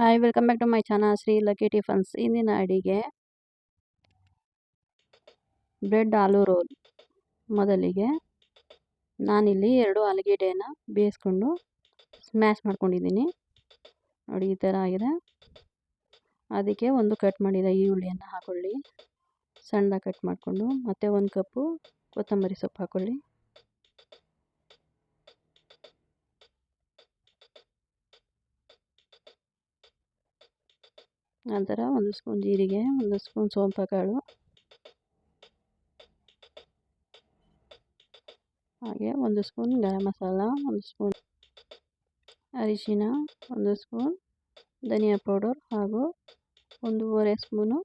Hi welcome back to my channel Shri lucky tiffins ಇಂದಿನ ಅಡಿಗೆ bread ಆಲೂ roll ಮೊದಲಿಗೆ ನಾನಿಲ್ಲಿ ಎರಡು ಆಲೂಗೆಡ್ಡೆನ ಬೇಯಿಸ್ಕೊಂಡು ಸ್ಮ್ಯಾಶ್ ಮಾಡ್ಕೊಂಡಿದ್ದೀನಿ. ನೋಡಿ, ಈ ಥರ ಆಗಿದೆ. ಅದಕ್ಕೆ ಒಂದು ಕಟ್ ಮಾಡಿದ ಈರುಳ್ಳಿಯನ್ನು ಹಾಕೊಳ್ಳಿ. ಸಣ್ಣದಾಗಿ ಕಟ್ ಮಾಡಿಕೊಂಡು ಮತ್ತು ಒಂದು ಕಪ್ಪು ಕೊತ್ತಂಬರಿ ಸೊಪ್ಪು ಹಾಕೊಳ್ಳಿ. ನಂತರ ಒಂದು ಸ್ಪೂನ್ ಜೀರಿಗೆ, ಒಂದು ಸ್ಪೂನ್ ಸೋಂಪು ಕಾಳು ಹಾಗೆ ಒಂದು ಸ್ಪೂನ್ ಗರಂ ಮಸಾಲ, ಒಂದು ಸ್ಪೂನ್ ಅರಿಶಿನ, ಒಂದು ಸ್ಪೂನ್ ಧನಿಯಾ ಪೌಡರ್ ಹಾಗೂ ಒಂದೂವರೆ ಸ್ಪೂನು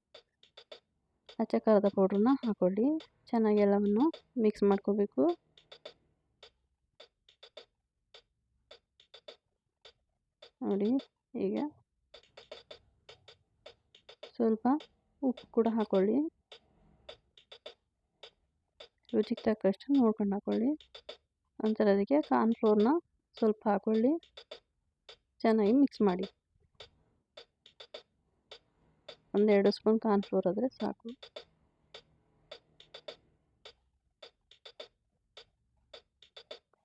ಹಚ್ಚಕಾರದ ಪೌಡ್ರನ್ನ ಹಾಕೊಳ್ಳಿ ಚೆನ್ನಾಗಿ ಎಲ್ಲವನ್ನು ಮಿಕ್ಸ್ ಮಾಡ್ಕೋಬೇಕು. ನೋಡಿ, ಈಗ ಸ್ವಲ್ಪ ಉಪ್ಪು ಕೂಡ ಹಾಕ್ಕೊಳ್ಳಿ ರುಚಿಗೆ ತಕ್ಕಷ್ಟು ನೋಡ್ಕೊಂಡು ಹಾಕ್ಕೊಳ್ಳಿ ನಂತರ ಅದಕ್ಕೆ ಕಾರ್ನ್ಫ್ಲೋರ್ನ ಸ್ವಲ್ಪ ಹಾಕ್ಕೊಳ್ಳಿ ಚೆನ್ನಾಗಿ ಮಿಕ್ಸ್ ಮಾಡಿ. ಒಂದೆರಡು ಸ್ಪೂನ್ ಕಾರ್ನ್ಫ್ಲೋರ್ ಆದರೆ ಸಾಕು.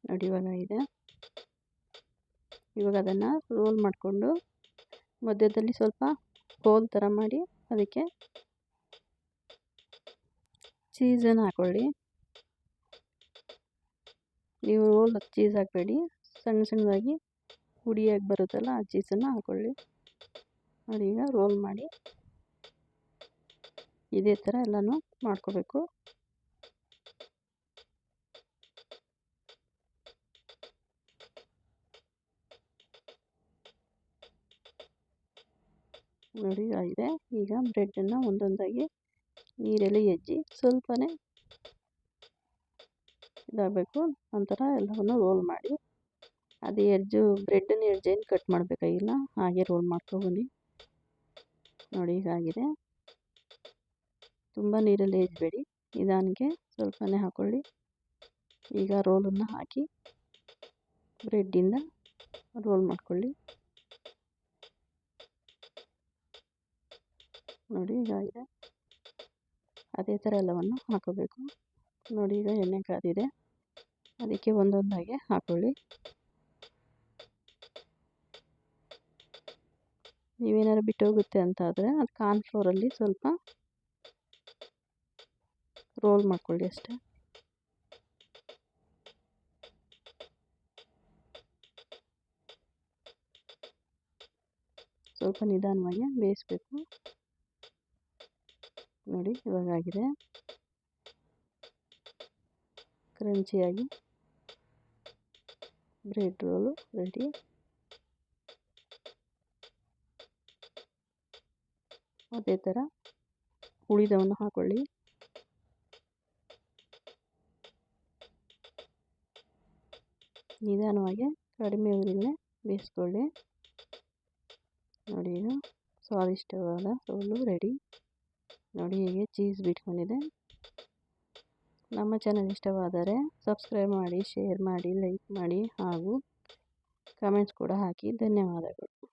ನೋಡಿ ಇದೆ. ಇವಾಗ ಅದನ್ನು ರೋಲ್ ಮಾಡಿಕೊಂಡು ಮಧ್ಯದಲ್ಲಿ ಸ್ವಲ್ಪ ಹೋಲ್ ಥರ ಮಾಡಿ ಅದಕ್ಕೆ ಚೀಸನ್ನು ಹಾಕ್ಕೊಳ್ಳಿ ನೀವು ರೋಲ್ ಚೀಸ್ ಹಾಕಬೇಡಿ. ಸಣ್ಣ ಸಣ್ಣದಾಗಿ ಹುಡಿಯಾಗಿ ಬರುತ್ತಲ್ಲ ಆ ಚೀಸನ್ನು ಹಾಕ್ಕೊಳ್ಳಿ ಈಗ ರೋಲ್ ಮಾಡಿ. ಇದೇ ಥರ ಎಲ್ಲನೂ ಮಾಡ್ಕೋಬೇಕು. ನೋಡಿ, ಆಗಿದೆ. ಈಗ ಬ್ರೆಡ್ಡನ್ನು ಒಂದೊಂದಾಗಿ ನೀರಲ್ಲಿ ಹೆಜ್ಜಿ, ಸ್ವಲ್ಪನೇ ಇದಾಗಬೇಕು. ನಂತರ ಎಲ್ಲವನ್ನು ರೋಲ್ ಮಾಡಿ. ಅದು ಎಡ್ಜು ಬ್ರೆಡ್ಡನ್ನು ಎಡ್ಜೇನು ಕಟ್ ಮಾಡಬೇಕಾಗಿಲ್ಲ, ಹಾಗೆ ರೋಲ್ ಮಾಡ್ಕೊಬನ್ನಿ ನೋಡಿ ಹೀಗಾಗಿದೆ ತುಂಬ ನೀರಲ್ಲಿ ಎಜ್ಬೇಡಿ ನಿಧಾನಕ್ಕೆ ಸ್ವಲ್ಪನೇ ಹಾಕ್ಕೊಳ್ಳಿ ಈಗ ರೋಲನ್ನು ಹಾಕಿ ಬ್ರೆಡ್ಡಿಂದ ರೋಲ್ ಮಾಡ್ಕೊಳ್ಳಿ. ನೋಡಿ ಈಗ ಇದೆ. ಅದೇ ಥರ ಎಲ್ಲವನ್ನು ಹಾಕೋಬೇಕು. ನೋಡಿ ಈಗ ಎಣ್ಣೆ ಕಾದಿದೆ. ಅದಕ್ಕೆ ಒಂದೊಂದಾಗೆ ಹಾಕ್ಕೊಳ್ಳಿ ನೀವೇನಾದ್ರು ಬಿಟ್ಟೋಗುತ್ತೆ ಅಂತ ಆದರೆ ಅದು ಕಾರ್ನ್ಫ್ಲೋರಲ್ಲಿ ಸ್ವಲ್ಪ ರೋಲ್ ಮಾಡ್ಕೊಳ್ಳಿ ಅಷ್ಟೇ. ಸ್ವಲ್ಪ ನಿಧಾನವಾಗಿ ಬೇಯಿಸ್ಬೇಕು. ನೋಡಿ ಇವಾಗ ಆಗಿದೆ ಕ್ರಂಚಿಯಾಗಿ. Bread roll ready. ಅದೇ ಥರ ಉಳಿದವನ್ನು ಹಾಕೊಳ್ಳಿ. ನಿಧಾನವಾಗಿ ಕಡಿಮೆ ಉರಿಲೇ ಬೇಯಿಸ್ಕೊಳ್ಳಿ. ನೋಡಿ ಈಗ ಸ್ವಾದಿಷ್ಟವಾದ ರೋಲು ರೆಡಿ. ನೋಡಿ ಹೇಗೆ ಚೀಸ್ ಬಿಟ್ಕೊಂಡಿದೆ. ನಮ್ಮ ಚಾನಲ್ ಇಷ್ಟವಾದರೆ ಸಬ್ಸ್ಕ್ರೈಬ್ ಮಾಡಿ ಶೇರ್ ಮಾಡಿ ಲೈಕ್ ಮಾಡಿ ಹಾಗೂ ಕಮೆಂಟ್ಸ್ ಕೂಡ ಹಾಕಿ ಧನ್ಯವಾದಗಳು.